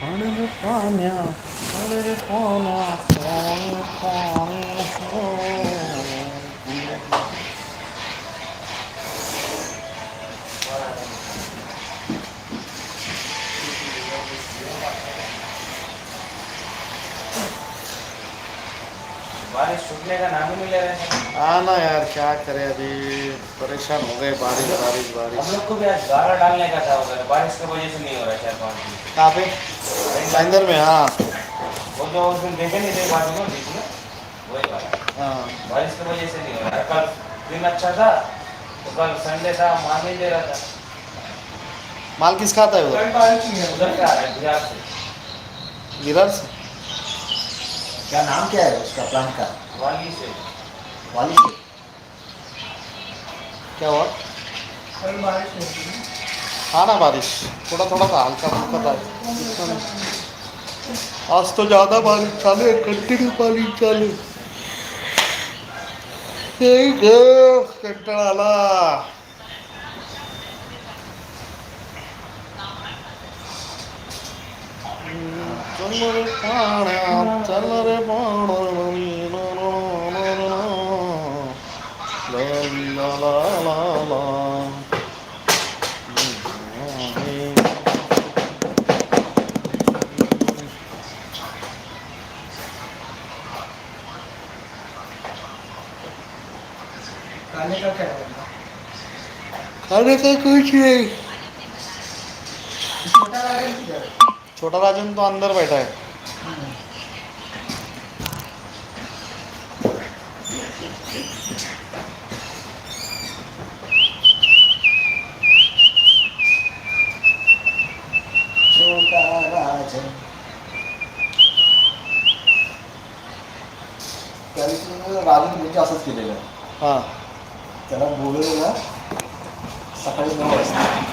黄的是画面，黄的是画面，黄的画。बारिश छूटने का नाम ही नहीं ले रहे हैं हाँ ना यार क्या करें अभी परेशान हो गए बारिश बारिश बारिश हम लोग को भी आज गारा डालने का था उधर बारिश की वजह से नहीं हो रहा है चार कहाँ पे साइंदर में हाँ वो जो उस दिन देखे नहीं थे बाजू में बीच में वही वाला हाँ बारिश की वजह से नहीं हो रहा कल दिन अच्छा था तो कल संडे था मान नहीं दे रहा था माल किसका आता है उधर उधर रहा है बिहार से गिरर से क्या नाम क्या है उसका प्लांट का वाली से वाली से क्या हुआ हाँ ना बारिश थोड़ा थोड़ा सा हल्का फुल्का था आज तो ज़्यादा बारिश चालू है कंटिन्यू बारिश चालू यही ग कंटाळा आला चल रे पाण्या चल रे पाण्या ला ला ला ला खाने का क्या है खाने का कुछ नहीं छोटा राजन तो अंदर बैठा है छोटा राजन त्या दिवशी राजन म्हणजे असंच केलेलं हां. त्याला बोलवलेलं सकाळी नऊ वाजता.